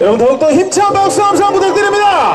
여러분 더욱더 힘찬 박수 함성 부탁드립니다.